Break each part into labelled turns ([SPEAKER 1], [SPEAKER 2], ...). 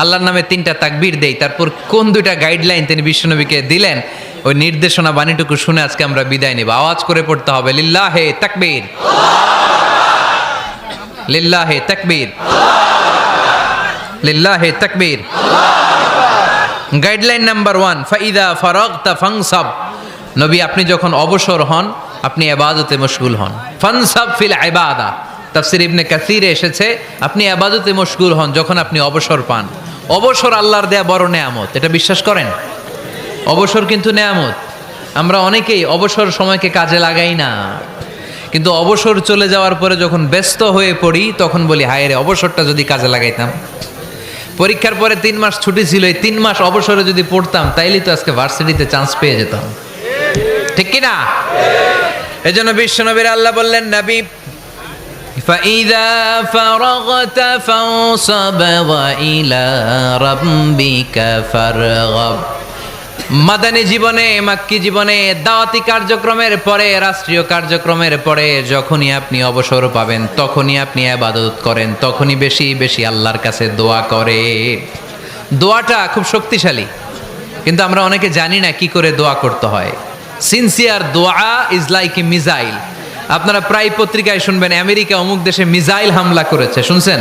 [SPEAKER 1] আল্লাহর নামে তিনটা তাকবীর দেই। তারপর কোন দুইটা গাইডলাইন তিনি বিশ্বনবীকে দিলেন, ওই নির্দেশনা বাণীটুকু শুনে আজকে আমরা বিদায় নেব। আওয়াজ করে পড়তে হবে, লিল্লাহে তাকবীর। লিল্লাহে তাকবীর। লিল্লাহে তাকবীর। গাইডলাইন নাম্বার ওয়ান ফাইদা ফারাগতা ফাংসাব নবী, আপনি যখন অবসর হন, আপনি আবাদতে মশগুল হন। ফানসাব ফিল ইবাদা। তাফসির ইবনে কাসিরে এসেছে, আপনি আবাদতে মশগুল হন যখন আপনি অবসর পান। অবসর আল্লাহর দেয়া বড় নেয়ামত, এটা বিশ্বাস করেন? অবসর কিন্তু নেয়ামত। আমরা অনেকেই অবসর সময়কে কাজে লাগাই না। কিন্তু অবসর চলে যাওয়ার পরে যখন ব্যস্ত হয়ে পড়ি, তখন বলি, হায় রে, অবসরটা যদি কাজে লাগাইতাম। পরীক্ষার পরে তিন মাস ছুটি ছিল, এই তিন মাস অবসরে যদি পড়তাম, তাইলেই তো আজকে ভার্সিটিতে চান্স পেয়ে যেতাম। ঠিক কি না এই জন্য বিশ্বনবীর আল্লাহ বললেন, নবী فإذا فرغت فانصب وإلى ربك فارغب মাদানী জীবনে মাক্কি জীবনে দাওয়াতি কার্যক্রমের পরে রাষ্ট্রীয় কার্যক্রমের পরে যখনই আপনি অবসর পাবেন তখনই আপনি আবাদত করেন তখনই বেশি বেশি আল্লাহর কাছে দোয়া করে দোয়াটা খুব শক্তিশালী কিন্তু আমরা অনেকে জানি না কি করে দোয়া করতে হয় সিনসিয়ার দোয়া ইজ লাইক এ মিজাইল আপনারা প্রায় পত্রিকায় শুনবেন, আমেরিকা অমুক দেশে মিজাইল হামলা করেছে, শুনছেন?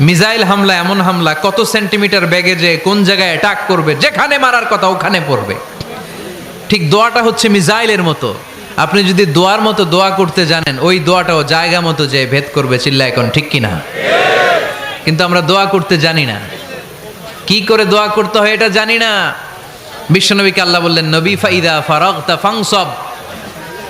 [SPEAKER 1] মিসাইল হামলা, এমন হামলা, কত সেন্টিমিটার ব্যাগে যে কোন জায়গায় অ্যাটাক করবে, যেখানে মারার কথা ওখানে পড়বে। ঠিক দোয়াটা হচ্ছে মিসাইলের মতো। আপনি যদি দোয়ার মতো দোয়া করতে জানেন, ওই দোয়াটাও জায়গা মতো যে ভেদ করবে চিল্লা এখন ঠিক কিনা? কিন্তু আমরা দোয়া করতে জানি না। কি করে দোয়া করতে হয় এটা জানি না। বিশ্বনবীকে আল্লাহ বললেন, নবী ফাইদা ফারক তা ফাংসব।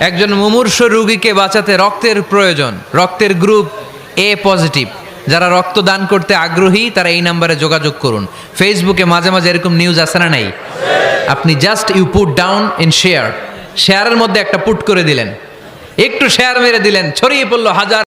[SPEAKER 1] একজন মুমূর্ষ রুগীকে বাঁচাতে রক্তের প্রয়োজন। রক্তের গ্রুপ এ পজিটিভ। যারা রক্ত দান করতে আগ্রহী, তারা এই নাম্বারে যোগাযোগ করুন। ফেসবুকে মাঝে মাঝে এরকম নিউজ আসে না নাই? আপনি just you put down in share শেয়ারের মধ্যে একটা পুট করে দিলেন। একটু শেয়ার মেরে দিলেন, ছড়িয়ে পড়ল হাজার